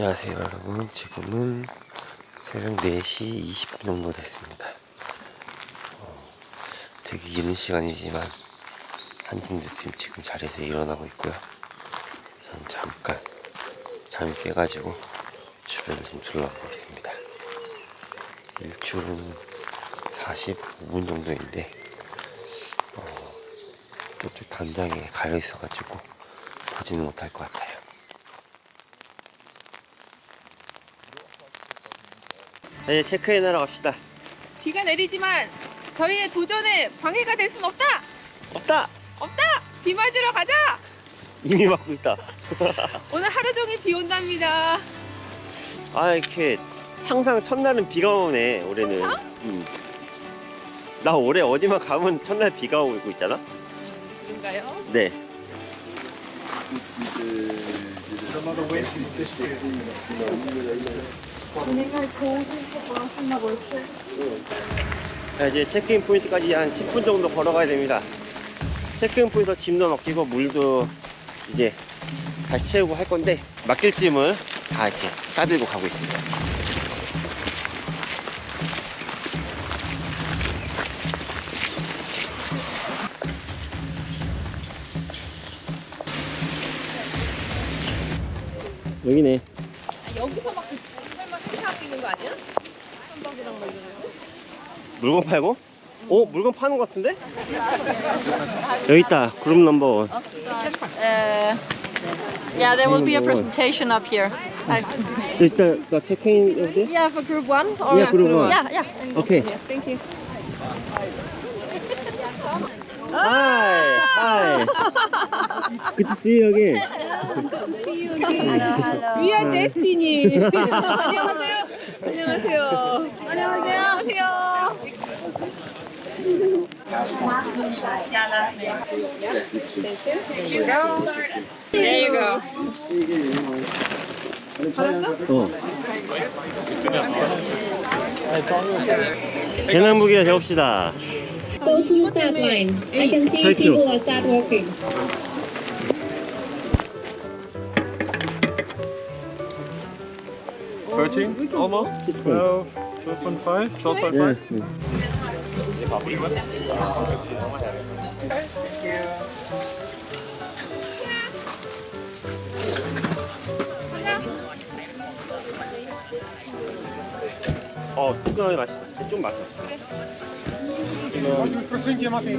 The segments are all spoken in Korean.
안녕하세요 여러분. 지금은 새벽 4시 20분 정도 됐습니다. 어, 되게 이른 시간이지만 한진대팀 지금 자리에서 일어나고 있고요. 전 잠깐 잠이 깨가지고 주변을 좀 둘러보고 있습니다. 일출은 45분 정도인데 어, 또또 단장에 가려 있어가지고 보지는 못할 것 같아요 네, 체크인 하러 갑시다. 비가 내리지만 저희의 도전에 방해가 될 순 없다. 없다! 없다. 비 맞으러 가자. 이미 맞고 있다. 오늘 하루 종일 비 온답니다. 아, 이렇게 항상 첫날은 비가 오네, 올해는. 음. 나 올해 어디만 가면 첫날 비가 오고 있잖아? 그런가요? 네. 자, 이제 체크인 포인트까지 한 10분 정도 걸어가야 됩니다. 체크인 포인트에서 짐도 맡기고 물도 이제 다시 채우고 할 건데 맡길 짐을 다 이렇게 싸들고 가고 있습니다. 여기네. 아, 여기서 막 설마 세차하고 있는 거 아니야? 한박이랑 뭐 이런 거. 물건 팔고? 어? 물건 파는 것 같은데? 여기 있다. 그룹 넘버 원. Uh, yeah, there will be a presentation up here. I, Is the, the check-in over there? yeah, for group one. Or Yeah, group one. Yeah, yeah. Okay. Thank you. Hi. Hi. Good to see you again. We are destiny. 안녕하세요. 안녕하세요. 안녕하세요. 안녕하세요. There you go. 어. 배낭 무게 재봅시다. Go to the start line. I can see Thank you. people are start walking. Thirteen, almost. 16. 12, 12.5, 12.5. 네. 네. 어, 뜨끈하게 맛있어. 좀 맛있어. 이거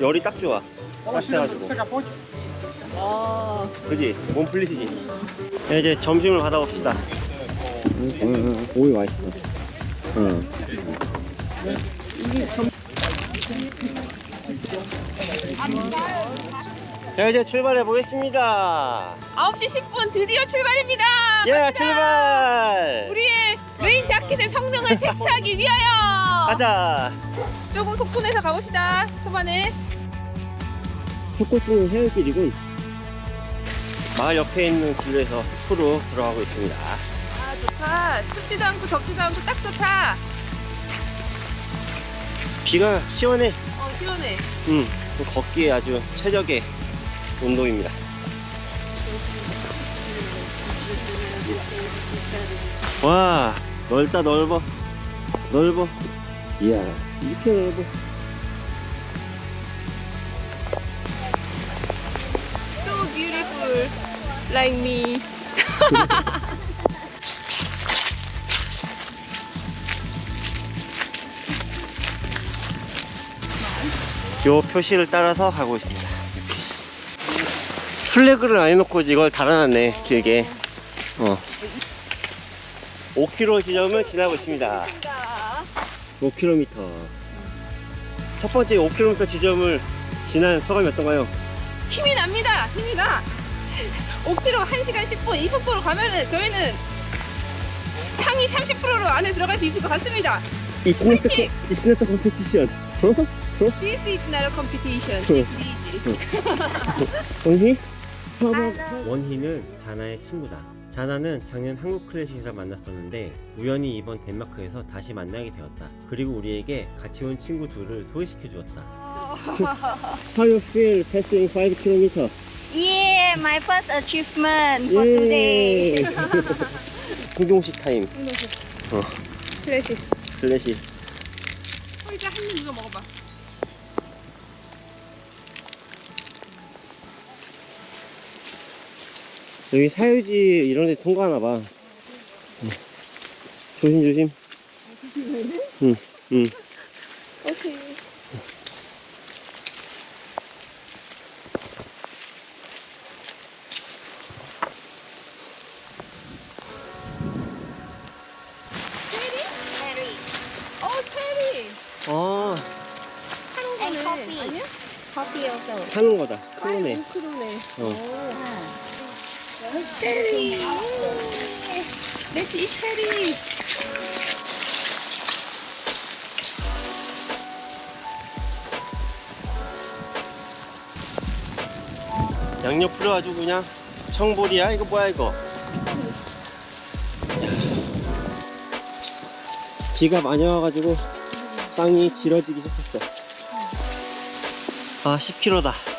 열이 딱 좋아. 아, 그지? 몸 풀리시지? 네, 이제 점심을 받아봅시다. 오이 맛있어. 응. 자, 이제 출발해 보겠습니다. 9시 10분 드디어 출발입니다. 예, 갑시다. 출발! 우리의 메인 자켓의 성능을 테스트하기 위하여 가자! 조금 속도내서 가봅시다. 초반에 속고수는 해안길이군. 마을 옆에 있는 길에서 숲으로 들어가고 있습니다. 아 좋다. 춥지도 않고 덥지도 않고 딱 좋다. 비가 시원해. 어 시원해. 음, 걷기에 아주 최적의 운동입니다. 와, 넓다 넓어. 넓어. 이야, 이렇게 넓어. So beautiful, like me. 요 표시를 따라서 가고 있습니다. 플래그를 안 해놓고 이걸 달아놨네, 길게. 어. 5km 지점을 지나고 있습니다. 5km. 첫 번째 5km 지점을 지난 소감이 어떤가요? 힘이 납니다. 힘이 나. 5km 1시간 10분 이 속도로 가면은 저희는 상위 30%로 안에 들어갈 수 있을 것 같습니다. Competition. 어? This is not a competition. Easy. 원희? 원희는 자나의 친구다. 자나는 작년 한국 클래식에서 만났었는데 우연히 이번 덴마크에서 다시 만나게 되었다. 그리고 우리에게 같이 온 친구 둘을 소개시켜 주었다. How you feel passing 5km? 예, 예. Yeah, my first achievement for today. 행동식 타임. 어. 클래식. 클래식. 어, 이제 한입 이거 먹어봐. 여기 사유지 이런 데 통과하나 봐. 응. 조심, 조심. 응, 응. 오케이. 체리? 어, 체리. 아, 하는 거네. 아니야? Coffee also. 타는 거다. 크로네. 아이고, 그러네. 어. 체리. 레지 체리. 양옆 풀어가지고 그냥 청보리야? 이거 뭐야, 이거? 비가 많이 와가지고 땅이 질어지기 시작했어. 아, 10km다.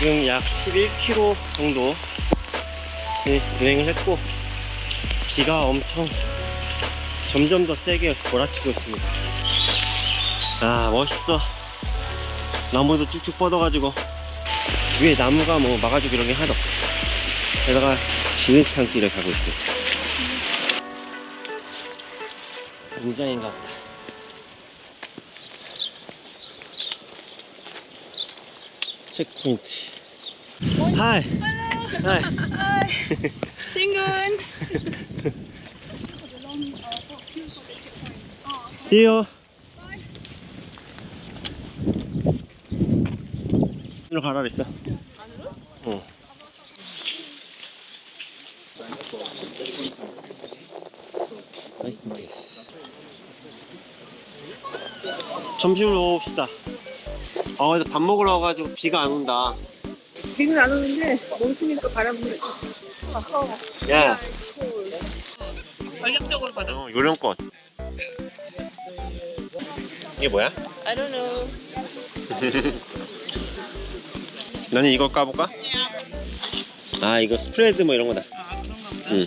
지금 약 11km 정도 네, 여행을 했고 비가 엄청 점점 더 세게 몰아치고 있습니다. 아 멋있어. 나무도 쭉쭉 뻗어가지고 위에 나무가 뭐 막아주고 이런 게 하나도 없어 게다가 진흙탕 길을 가고 있어요 굉장인가 보다 체크 포인트 하이 하이 신군. See you. 이리로 가라 그랬어. 어. 점심을 먹읍시다. 아, 근데 밥 먹으러 와가지고 비가 안 온다. 비는 안 오는데 몽순이가 바람을 야, 전략적으로 받아. 어, 요령껏. 이게 뭐야? I don't know. 너는 이거 까볼까? 아 이거 스프레드 뭐 이런 거다. 응.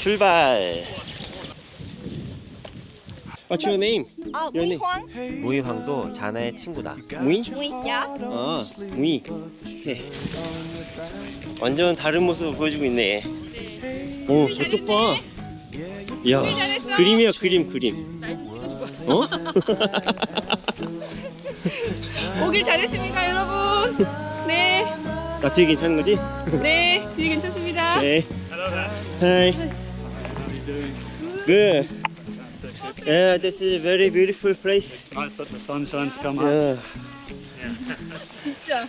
출발. What's your name? Oh, Your name? Huang. 무이황도 자나의 친구다. 무이? Yeah. 어, 무이. 네. 완전 다른 모습을 보여주고 있네. 오, 저쪽 봐. 잘했어. 그림이야, 그림, 그림. 어? 오길 잘했습니다, 여러분. 네, 나 뒤에 괜찮은 거지? 네, 뒤에 괜찮습니다. 네. Hi. Good. Yeah, this is a very beautiful place. Nice that the sunshine's come Yeah. 진짜,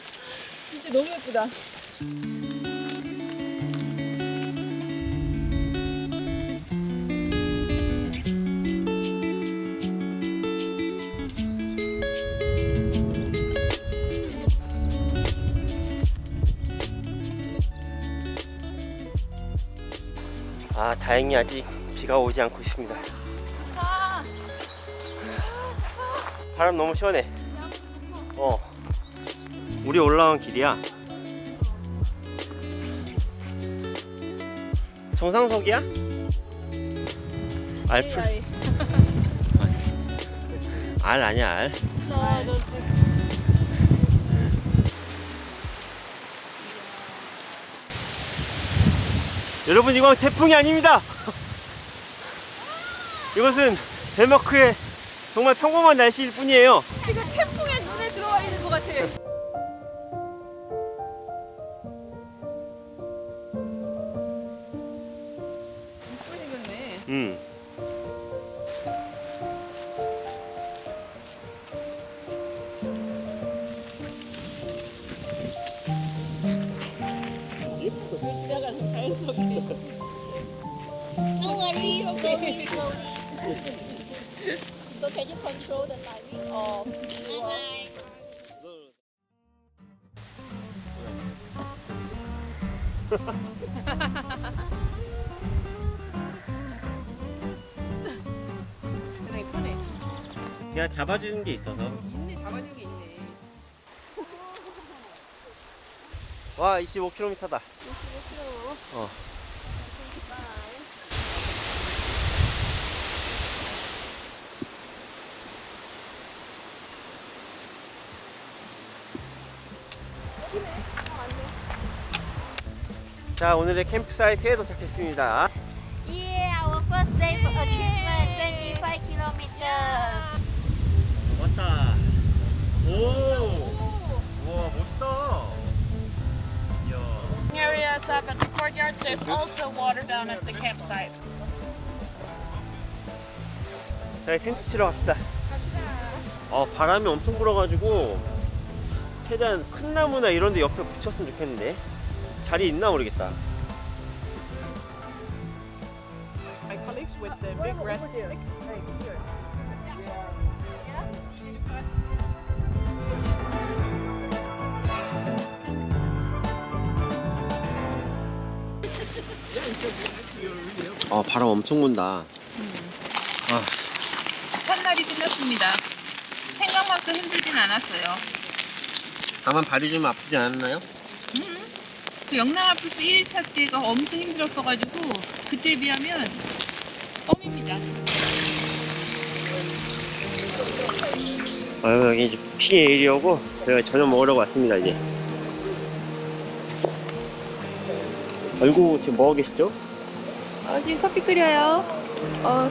진짜 너무 예쁘다. 아, 다행히 아직 비가 오지 않고 있습니다. 바람 너무 시원해. 어. 우리 올라온 길이야. 정상석이야? 알풀? 알 아니야 알. 여러분 이건 태풍이 아닙니다. 이것은 덴마크의 정말 평범한 날씨일 뿐이에요. 지금 태풍의 눈에 들어와 있는 것 같아. 이쁘게 생겼네. 음. 그래. 그냥 잡아주는 게 있어서. 있네 잡아준 게 있네. 와 25km다. 어. 자 오늘의 캠프 사이트에 도착했습니다. Yeah, our first day for achievement, 25 kilometers. 왔다. 오. 우와 멋있다. 이야. areas up at the courtyard. There's also water down at the campsite. 저희 텐트 치러 갑시다. 어 바람이 엄청 불어가지고 최대한 큰 나무나 이런 데 옆에 붙였으면 좋겠는데 자리 있나 모르겠다. my colleagues with the big red sticks. 아 바람 엄청 분다. 아 첫날이 끝났습니다. 생각만큼 힘들진 않았어요. 다만 발이 좀 아프지 않았나요? 음, 그 영남아프스 1차 때가 엄청 힘들었어가지고 그때에 비하면 껌입니다. 아 여기 이제 피 에이리어고 저희가 저녁 먹으려고 왔습니다 이제. 아이고 지금 뭐 하고 계시죠? 어, 지금 커피 끓여요. 어,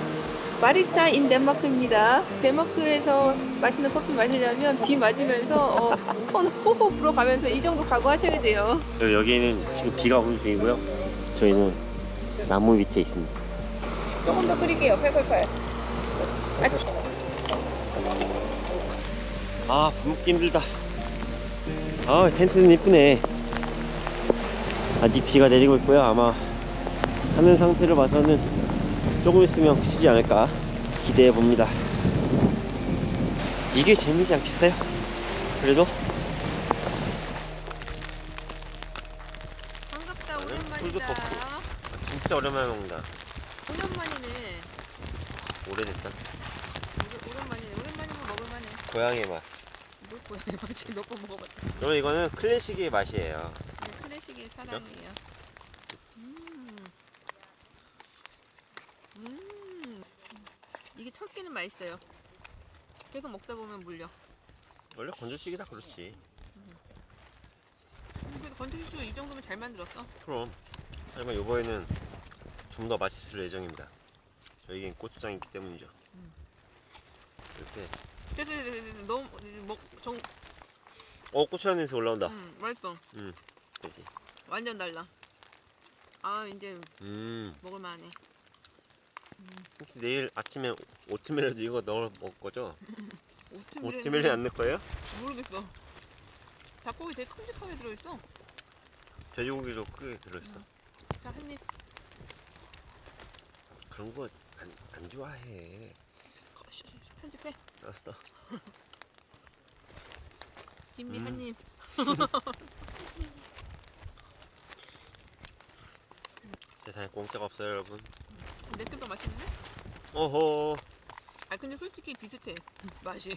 마리타 인 덴마크입니다. 덴마크에서 맛있는 커피 마시려면 비 맞으면서 어, 손 호호 불어가면서 이 정도 각오하셔야 돼요. 그리고 여기는 지금 비가 오는 중이고요. 저희는 나무 밑에 있습니다. 조금 더 끓일게요. 팔팔팔. 아치. 아, 밥 먹기 힘들다. 아, 텐트는 이쁘네. 아직 비가 내리고 있고요. 아마 하는 상태를 봐서는 조금 있으면 그치지 않을까 기대해 봅니다. 이게 재미지 않겠어요? 그래도 반갑다 오랜만이다 꺾고. 진짜 오랜만에 먹는다. 오랜만이네 오래됐다. 오래- 오랜만이네 오랜만이면 먹을만해 고향의 맛. 뭘 거야 맛이 몇번 먹어봤다 여러분 이거는 클래식의 맛이에요. 네, 클래식의 사랑이에요 음. 음. 이게 첫 끼는 맛있어요 계속 먹다 보면 물려 원래 건조식이다 그렇지. 그래도 건조시식을 이 정도면 잘 만들었어 그럼. 하지만 이번에는 좀 더 맛있을 예정입니다. 저희겐 고추장이 있기 때문이죠. 이렇게 됐어 됐어 됐어 됐어. 너무 먹, 정, 어 고추장 냄새 올라온다. 음, 맛있어 그지. 완전 달라 아 이제 음. 먹을만하네 혹시 내일 아침에 오트밀에도 이거 넣어 먹을 거죠? 오트밀에 안 넣을 거예요? 모르겠어 닭고기 되게 큼직하게 들어있어 돼지고기도 크게 들어있어. 자 한 입 그런 거 안 안 좋아해. 편집해 알았어. 김미 음. 한 입 세상에 공짜가 없어요, 여러분. 내게도 맛있는데? 어허. 아 근데 솔직히 비슷해 맛이